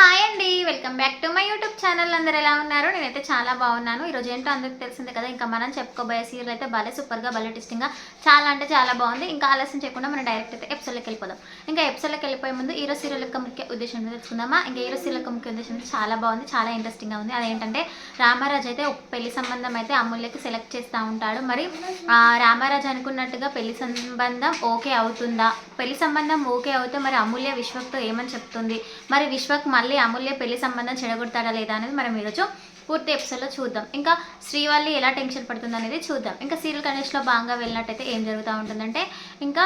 Hi అండి welcome back to my YouTube channel. అందరు ఎలా ఉన్నారు? నేనైతే చాలా బాగున్నాను. ఈరోజు ఏంటో అందరికి తెలిసిందే కదా ఇంకా మనం చెప్పుకోబోయే సీరియల్ అయితే భలే సూపర్గా భలే టెస్టింగ్గా చాలా అంటే చాలా బాగుంది. ఇంకా ఆలస్యం చేయకుండా మనం డైరెక్ట్ అయితే ఎపిసోడ్లోకి వెళ్ళిపోదాం. ఇంకా ఎపిసోడ్లోకి వెళ్ళిపోయే ముందు ఈరో సీరియల్ యొక్క ముఖ్య ఉద్దేశం తెలుసుకుందామా? ఇంకా ఈరో సీరియల్ యొక్క ముఖ్య ఉద్దేశం చాలా బాగుంది చాలా ఇంట్రెస్టింగ్గా ఉంది. అదేంటంటే రామారాజు అయితే ఒక పెళ్ళి సంబంధం అయితే అమూల్యకి సెలెక్ట్ చేస్తూ ఉంటాడు. మరి రామారాజ్ రామారాజు అనుకున్నట్టుగా పెళ్ళి సంబంధం ఓకే అవుతుందా? పెళ్ళి సంబంధం ఓకే అవుతే మరి అమూల్య విశ్వక్తో ఏమని చెప్తుంది? మరి విశ్వక్ మళ్ళీ అమూల్య పెళ్ళి సంబంధం చెడగొడతాడా లేదా అనేది మనం ఈరోజు పూర్తి ఎపిసోడ్లో చూద్దాం. ఇంకా శ్రీవల్లి ఎలా టెన్షన్ పడుతుంది అనేది చూద్దాం. ఇంకా సీరియల్ కండిషన్లో బాగా వెళ్ళినట్టయితే ఏం జరుగుతూ ఉంటుందంటే ఇంకా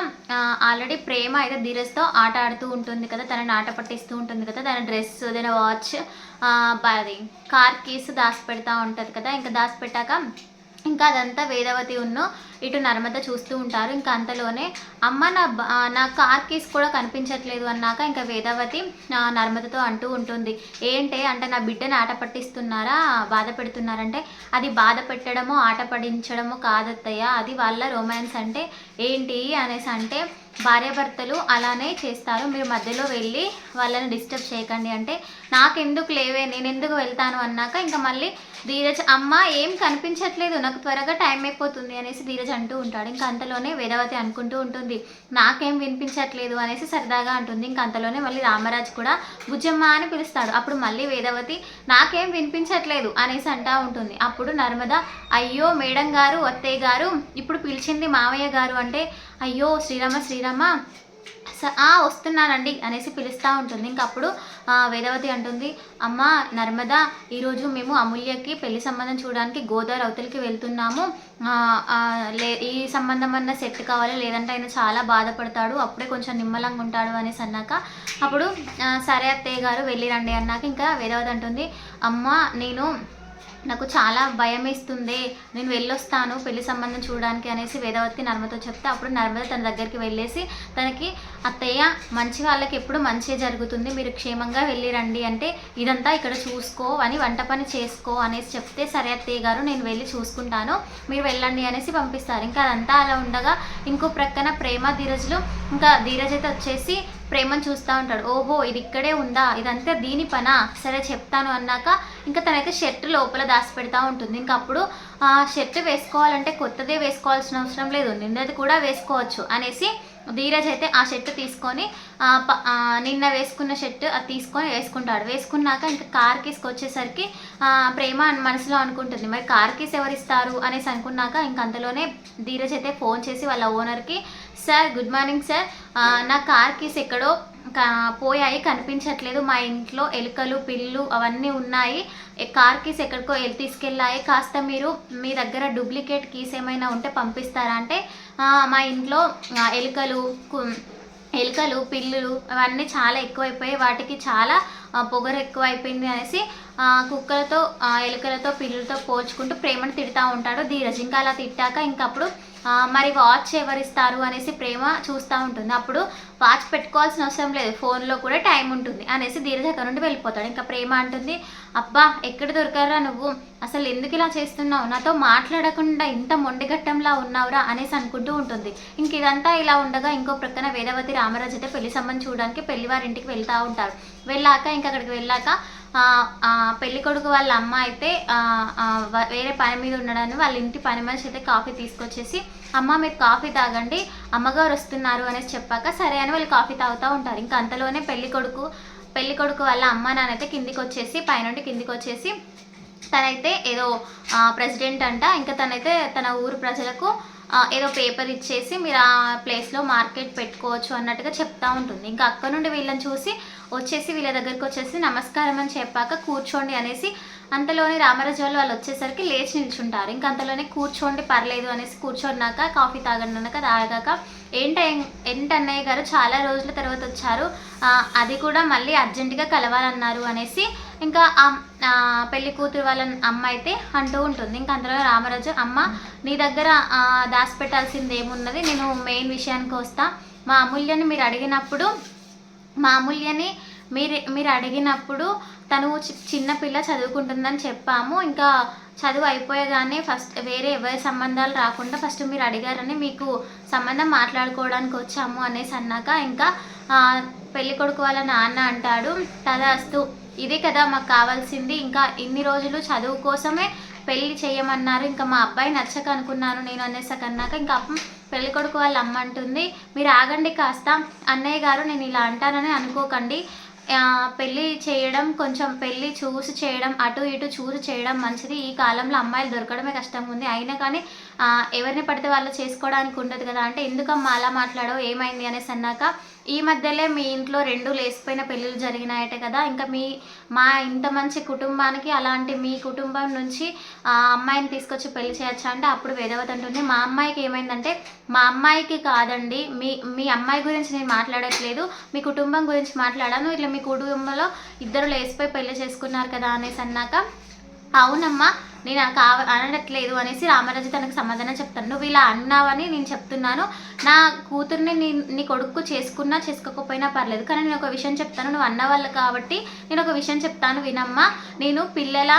ఆల్రెడీ ప్రేమ అయితే ధీరస్తో ఆట ఆడుతూ ఉంటుంది కదా తనని ఆట పట్టిస్తూ ఉంటుంది కదా తన డ్రెస్ తన వాచ్ అది కార్ కీస్ దాచి పెడతా ఉంటుంది కదా ఇంకా దాచి పెట్టాక ఇంకా అదంతా వేదవతి ఉన్ను ఇటు నర్మద చూస్తూ ఉంటారు. ఇంకా అంతలోనే అమ్మ నా నా కార్ కీస్ కూడా కనిపించట్లేదు అన్నాక ఇంకా వేదావతి నర్మదతో అంటూ ఉంటుంది. ఏంటి అంటే నా బిడ్డని ఆట పట్టిస్తున్నారా? బాధ పెడుతున్నారంటే అది బాధ పెట్టడమో ఆట పడించడమో కాదత్తయ్య. అది వాళ్ళ రొమాన్స్ అంటే ఏంటి అనేసి అంటే భార్యాభర్తలు అలానే చేస్తారు. మీరు మధ్యలో వెళ్ళి వాళ్ళని డిస్టర్బ్ చేయకండి అంటే నాకెందుకు లేవే నేను ఎందుకు వెళ్తాను అన్నాక ఇంకా మళ్ళీ ధీరజ్ అమ్మ ఏం కనిపించట్లేదు నాకు త్వరగా టైం అయిపోతుంది అనేసి ధీరజ్ అంటూ ఉంటాడు. ఇంకా అంతలోనే వేదవతి అనుకుంటూ ఉంటుంది నాకేం వినిపించట్లేదు అనేసి సరదాగా అంటుంది. ఇంకా అంతలోనే మళ్ళీ రామరాజు కూడా బుజ్జమ్మ అని పిలుస్తాడు. అప్పుడు మళ్ళీ వేదవతి నాకేం వినిపించట్లేదు అనేసి అంటా ఉంటుంది. అప్పుడు నర్మద అయ్యో మేడం గారు అత్తయ్య గారు ఇప్పుడు పిలిచింది మావయ్య గారు అంటే అయ్యో శ్రీరామ శ్రీరామ వస్తున్నానండి అనేసి పిలుస్తూ ఉంటుంది. ఇంకా అప్పుడు వేదవతి అంటుంది అమ్మ నర్మద ఈరోజు మేము అమూల్యకి పెళ్ళి సంబంధం చూడడానికి గోదావరి అవతలికి వెళ్తున్నాము. లే ఈ సంబంధం అన్న సెట్ కావాలి. లేదంటే ఆయన చాలా బాధపడతాడు. అప్పుడే కొంచెం నిమ్మలంగా ఉంటాడు అనేసి అన్నాక అప్పుడు సరే అత్తయ్య గారు వెళ్ళిరండి అన్నాక ఇంకా వేదవతి అంటుంది అమ్మ నేను నాకు చాలా భయం ఇస్తుంది నేను వెళ్ళొస్తాను పెళ్ళి సంబంధం చూడడానికి అనేసి వేదవతి నర్మతో చెప్తే అప్పుడు నర్మద తన దగ్గరికి వెళ్ళేసి తనకి అత్తయ్య మంచి వాళ్ళకి ఎప్పుడు మంచి జరుగుతుంది మీరు క్షేమంగా వెళ్ళి రండి అంటే ఇదంతా ఇక్కడ చూసుకో అని వంట పని చేసుకో అనేసి చెప్తే సరే అత్తయ్య గారు నేను వెళ్ళి చూసుకుంటాను మీరు వెళ్ళండి అనేసి పంపిస్తారు. ఇంకా అదంతా అలా ఉండగా ఇంకో ప్రక్కన ప్రేమ ధీరజ్లు ఇంకా ధీరజ్ అయితే వచ్చేసి ప్రేమను చూస్తూ ఉంటాడు. ఓహో ఇది ఇక్కడే ఉందా? ఇదంతా దీని పనా? సరే చెప్తాను అన్నాక ఇంకా తనైతే షర్ట్ లోపల దాచి పెడతా ఉంటుంది. ఇంకా అప్పుడు ఆ షర్ట్ వేసుకోవాలంటే కొత్తదే వేసుకోవాల్సిన అవసరం లేదు. నిన్నది కూడా వేసుకోవచ్చు అనేసి ధీరజ్ అయితే ఆ షర్ట్ తీసుకొని నిన్న వేసుకున్న షర్ట్ అది తీసుకొని వేసుకుంటాడు. వేసుకున్నాక ఇంకా కార్ కీస్కి వచ్చేసరికి ప్రేమ అని మనసులో అనుకుంటుంది. మరి కార్ కీస్ ఎవరు ఇస్తారు? అనేసి అనుకున్నాక ఇంక అంతలోనే ధీరజ్ అయితే ఫోన్ చేసి వాళ్ళ ఓనర్కి సార్ గుడ్ మార్నింగ్ సార్. నా కార్ కీస్ ఎక్కడో పోయాయి కనిపించట్లేదు. మా ఇంట్లో ఎలుకలు పిల్లు అవన్నీ ఉన్నాయి. కార్ కీస్ ఎక్కడికో వెళ్ళి తీసుకెళ్ళాయి. కాస్త మీరు మీ దగ్గర డూప్లికేట్ కీస్ ఏమైనా ఉంటే పంపిస్తారా అంటే మా ఇంట్లో ఎలుకలు కు- ఎలుకలు పిల్లులు అవన్నీ చాలా ఎక్కువైపోయాయి. వాటికి చాలా పొగరు పొగరు ఎక్కువైపోయింది అనేసి కుక్కలతో ఎలుకలతో పిల్లులతో పోల్చుకుంటూ ప్రేమను తిడతా ఉంటాడు. ధీరజ్ ఇంకా అలా తిట్టాక ఇంకప్పుడు మరి వాచ్ ఎవరిస్తారు అనేసి ప్రేమ చూస్తూ ఉంటుంది. అప్పుడు వాచ్ పెట్టుకోవాల్సిన అవసరం లేదు. ఫోన్లో కూడా టైం ఉంటుంది అనేసి ధీరజ్ అక్కడ నుండి వెళ్ళిపోతాడు. ఇంకా ప్రేమ అంటుంది అబ్బా ఎక్కడ దొరకరా నువ్వు? అసలు ఎందుకు ఇలా చేస్తున్నావు? నాతో మాట్లాడకుండా ఇంత మొండిగట్టంలా ఉన్నావురా? అనేసి అనుకుంటూ ఉంటుంది. ఇంక ఇదంతా ఇలా ఉండగా ఇంకో ప్రక్కన వేదవతి రామరాజు అయితే పెళ్ళి సంబంధం చూడడానికి పెళ్ళి వారింటికి వెళ్తూ ఉంటారు వెళ్ళాక ఇంకా అక్కడికి వెళ్ళాక పెళ్ళికొడుకు పెళ్ళి కొడుకు వాళ్ళ అమ్మ అయితే వేరే పని మీద ఉండడాన్ని వాళ్ళ ఇంటి పని మనిషి అయితే కాఫీ తీసుకొచ్చేసి అమ్మ మీరు కాఫీ తాగండి అమ్మగారు వస్తున్నారు అనేసి చెప్పాక సరే అని వాళ్ళు కాఫీ తాగుతూ ఉంటారు. ఇంకా అంతలోనే పెళ్ళి కొడుకు పెళ్ళి కొడుకు వాళ్ళ అమ్మ నాన్నైతే కిందికి వచ్చేసి పైనుండి కిందికి వచ్చేసి తనైతే ఏదో ప్రెసిడెంట్ అంట. ఇంకా తనైతే తన ఊరు ప్రజలకు ఏదో పేపర్ ఇచ్చేసి మీరు ఆ ప్లేస్లో మార్కెట్ పెట్టుకోవచ్చు అన్నట్టుగా చెప్తా ఉంటుంది. ఇంకా అక్కడ నుండి వీళ్ళని చూసి వచ్చేసి వీళ్ళ దగ్గరికి వచ్చేసి నమస్కారం అని చెప్పాక కూర్చోండి అనేసి అంతలోనే రామరాజు వాళ్ళు వాళ్ళు వచ్చేసరికి లేచి నిల్చుంటారు. ఇంకా అంతలోనే కూర్చోండి పర్లేదు అనేసి కూర్చున్నాక కాఫీ తాగండి అన్నాక తాగాక ఏంట ఏంటన్నయ్య గారు? చాలా రోజుల తర్వాత వచ్చారు. అది కూడా మళ్ళీ అర్జెంటుగా కలవాలన్నారు అనేసి ఇంకా పెళ్ళి కూతురు వాళ్ళ అమ్మ అయితే అంటూ ఉంటుంది. ఇంకా అందులో రామరాజు అమ్మ నీ దగ్గర దాచిపెట్టాల్సింది ఏమున్నది? నేను మెయిన్ విషయానికి వస్తా. మా అమూల్యని మీరు అడిగినప్పుడు మామూలుగానే మీరు మీరు అడిగినప్పుడు తను చి- చిన్న పిల్ల చదువుకుంటుందని చెప్పాము. ఇంకా చదువు అయిపోయగానే ఫస్ట్ వేరే ఎవరి సంబంధాలు రాకుండా ఫస్ట్ మీరు అడిగారని మీకు సంబంధం మాట్లాడుకోవడానికి వచ్చాము అనేసి అన్నాక ఇంకా పెళ్ళి కొడుకు వాళ్ళ నాన్న అంటాడు తదాస్తు ఇదే కదా మాకు కావాల్సింది. ఇంకా ఇన్ని రోజులు చదువు కోసమే పెళ్ళి చేయమన్నారు. ఇంకా మా అబ్బాయి నచ్చక అనుకున్నాను నేను అనేసాక అన్నాక ఇంకా పెళ్ళికొడుకు పెళ్ళి కొడుకు వాళ్ళ అమ్మ అంటుంది మీరు ఆగండి కాస్త అన్నయ్య గారు నేను ఇలా అంటానని అనుకోకండి. పెళ్ళి చేయడం కొంచెం పెళ్ళి చూసి చేయడం అటు ఇటు చూసి చేయడం మంచిది. ఈ కాలంలో అమ్మాయిలు దొరకడమే కష్టంగా ఉంది అయినా కానీ ఎవరిని పడితే వాళ్ళు చేసుకోవడానికి ఉండదు కదా అంటే ఎందుకమ్మా అలా మాట్లాడో ఏమైంది? అనేసి అన్నాక ఈ మధ్యలో మీ ఇంట్లో రెండు లేసిపోయిన పెళ్ళిళ్ళు జరిగినాయట కదా. ఇంకా మీ మా ఇంత మంచి కుటుంబానికి అలాంటి మీ కుటుంబం నుంచి ఆ అమ్మాయిని తీసుకొచ్చి పెళ్ళి చేయొచ్చా అంటే అప్పుడు వేదవతి అంటుంది మా అమ్మాయికి ఏమైందంటే మా అమ్మాయికి కాదండి మీ మీ అమ్మాయి గురించి నేను మాట్లాడట్లేదు మీ కుటుంబం గురించి మాట్లాడాను ఇట్లా మీ కుటుంబంలో ఇద్దరు లేసిపోయి పెళ్ళి చేసుకున్నారు కదా అనేసి అన్నాక అవునమ్మా నేను కావ అనట్లేదు అనేసి రామరాజు తనకు సమాధానం చెప్తాను. నువ్వు ఇలా అన్నావని నేను చెప్తున్నాను. నా కూతుర్ని నీ నీ కొడుకు చేసుకున్నా చేసుకోకపోయినా పర్లేదు కానీ నేను ఒక విషయం చెప్తాను. నువ్వు అన్నవాళ్ళు కాబట్టి నేను ఒక విషయం చెప్తాను వినమ్మా. నేను పిల్లల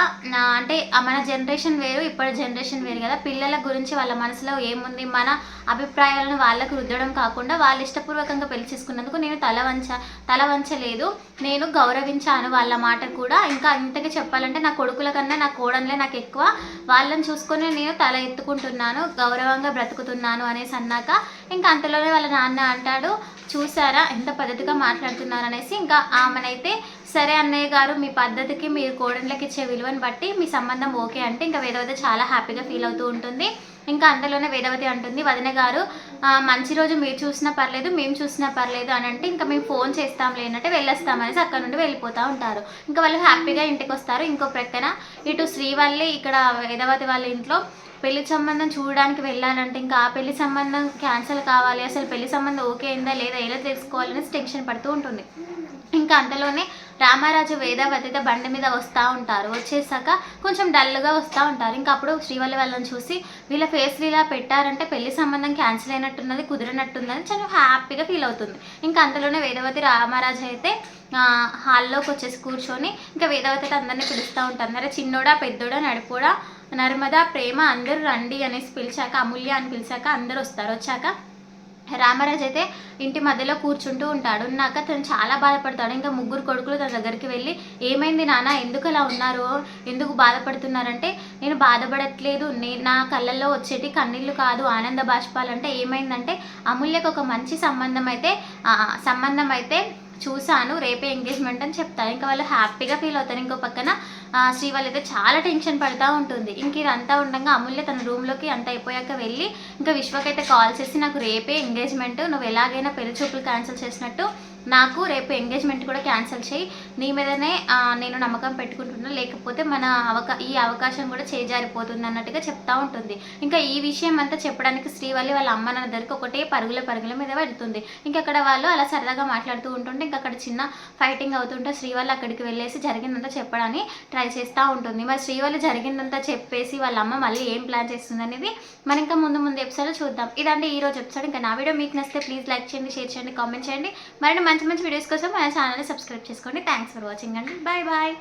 అంటే మన జనరేషన్ వేరు ఇప్పటి జనరేషన్ వేరు కదా. పిల్లల గురించి వాళ్ళ మనసులో ఏముంది? మన అభిప్రాయాలను వాళ్ళకు రుద్దడం కాకుండా వాళ్ళు ఇష్టపూర్వకంగా పెళ్ళి చేసుకున్నందుకు నేను తల వంచ తల వంచలేదు. నేను గౌరవించాను వాళ్ళ మాట కూడా. ఇంకా ఇంతగా చెప్పాలంటే నా కొడుకుల కన్నా నా కోడన్లే నాకు ఎక్కువ. వాళ్ళని చూసుకొని నేను తల ఎత్తుకుంటున్నాను గౌరవంగా బ్రతుకుతున్నాను అనేసి అన్నాక ఇంకా అంతలోనే వాళ్ళ నాన్న అంటాడు చూసారా ఎంత పద్ధతిగా మాట్లాడుతున్నారు అనేసి ఇంకా ఆమెనైతే సరే అన్నయ్య గారు మీ పద్ధతికి మీరు కోడళ్ళకి ఇచ్చే విలువని బట్టి మీ సంబంధం ఓకే అంటే ఇంకా వేదవతి చాలా హ్యాపీగా ఫీల్ అవుతూ ఉంటుంది. ఇంకా అంతలోనే వేదవతి అంటుంది వదిన గారు మంచి రోజు మీరు చూసినా పర్లేదు మేము చూసినా పర్లేదు అని అంటే ఇంకా మేము ఫోన్ చేస్తాం లేనంటే వెళ్ళొస్తామనేసి అక్కడ నుండి వెళ్ళిపోతూ ఉంటారు. ఇంకా వాళ్ళు హ్యాపీగా ఇంటికి వస్తారు. ఇంకో ప్రక్కన ఇటు శ్రీవల్లి ఇక్కడ వేదవతి వాళ్ళ ఇంట్లో పెళ్ళి సంబంధం చూడడానికి వెళ్ళాలంటే ఇంకా ఆ పెళ్ళి సంబంధం క్యాన్సిల్ కావాలి. అసలు పెళ్ళి సంబంధం ఓకే అయిందా లేదా ఎలా తెలుసుకోవాలనేసి టెన్షన్ పడుతూ ఉంటుంది. ఇంకా అంతలోనే రామారాజు వేదవతితో బండి మీద వస్తూ ఉంటారు. వచ్చేసాక కొంచెం డల్గా వస్తూ ఉంటారు. ఇంకా అప్పుడు శ్రీవల్లి వాళ్ళని చూసి వీళ్ళ ఫేస్లు ఇలా పెట్టారంటే పెళ్ళి సంబంధం క్యాన్సిల్ అయినట్టున్నది కుదిరినట్టున్నది చాలా హ్యాపీగా ఫీల్ అవుతుంది. ఇంకా అంతలోనే వేదవతి రామారాజు అయితే హాల్లోకి వచ్చేసి కూర్చొని ఇంకా వేదవతి అందరినీ పిలుస్తూ ఉంటారు. అరే చిన్నోడా పెద్దోడా నడుపుడా నర్మదా ప్రేమ అందరూ రండి అనేసి పిలిచాక అమూల్య అని పిలిచాక అందరూ వస్తారు. వచ్చాక రామరాజు అయితే ఇంటి మధ్యలో కూర్చుంటూ ఉంటాడు. ఉన్నాక తను చాలా బాధపడతాడు. ఇంకా ముగ్గురు కొడుకులు తన దగ్గరికి వెళ్ళి ఏమైంది నాన్న? ఎందుకు అలా ఉన్నారు? ఎందుకు బాధపడుతున్నారంటే నేను బాధపడట్లేదు. నేను నా కళ్ళల్లో వచ్చేటి కన్నీళ్ళు కాదు. ఆనంద బాష్పాలంటే ఏమైందంటే అమూల్యకు ఒక మంచి సంబంధం అయితే సంబంధం అయితే చూశాను రేపే ఎంగేజ్మెంట్ అని చెప్తాను ఇంకా వాళ్ళు హ్యాపీగా ఫీల్ అవుతారు. ఇంకో పక్కన ఆ, శ్రీవల్లి అయితే చాలా టెన్షన్ పడుతూ ఉంటుంది. ఇంక ఇదంతా ఉండగా అమూల్య తన రూమ్లోకి అంత అయిపోయాక వెళ్ళి ఇంకా విశ్వకైతే కాల్ చేసి నాకు రేపే ఎంగేజ్మెంట్ నువ్వు ఎలాగైనా పెళ్ళి చూపులు క్యాన్సిల్ చేసినట్టు నాకు రేపు ఎంగేజ్మెంట్ కూడా క్యాన్సిల్ చేయి. నీ మీదనే నేను నమ్మకం పెట్టుకుంటున్నా. లేకపోతే మన అవకా ఈ అవకాశం కూడా చేజారిపోతుంది అన్నట్టుగా చెప్తా ఉంటుంది. ఇంకా ఈ విషయం అంతా చెప్పడానికి శ్రీవల్లి వాళ్ళ అమ్మ నాన్న దగ్గరికి ఒకటే పరుగుల పరుగుల మీద వెళ్తుంది. ఇంకా అక్కడ వాళ్ళు అలా సరదాగా మాట్లాడుతూ ఉంటుంటే ఇంకా అక్కడ చిన్న ఫైటింగ్ అవుతుంటే శ్రీవల్లి అక్కడికి వెళ్ళేసి జరిగిందంతా చెప్పడానికి ట్రై చేస్తూ ఉంటుంది. మరి శ్రీవల్లి జరిగిందంతా చెప్పేసి వాళ్ళ అమ్మ మళ్ళీ ఏం ప్లాన్ చేస్తుంది అనేది మనం ఇంకా ముందు ముందు ఎపిసోడ్ చూద్దాం. ఇదండి ఈ రోజు ఎపిసోడ్ ఇంకా నా వీడియో మీకు నచ్చితే ప్లీజ్ లైక్ చేయండి షేర్ చేయండి కామెంట్ చేయండి. మరిన్ని మంచి మంచి వీడియోస్ కోసం మన ఛానల్ని సబ్స్క్రైబ్ చేసుకోండి. థ్యాంక్స్ ఫర్ వాచింగ్ అండి. Bye bye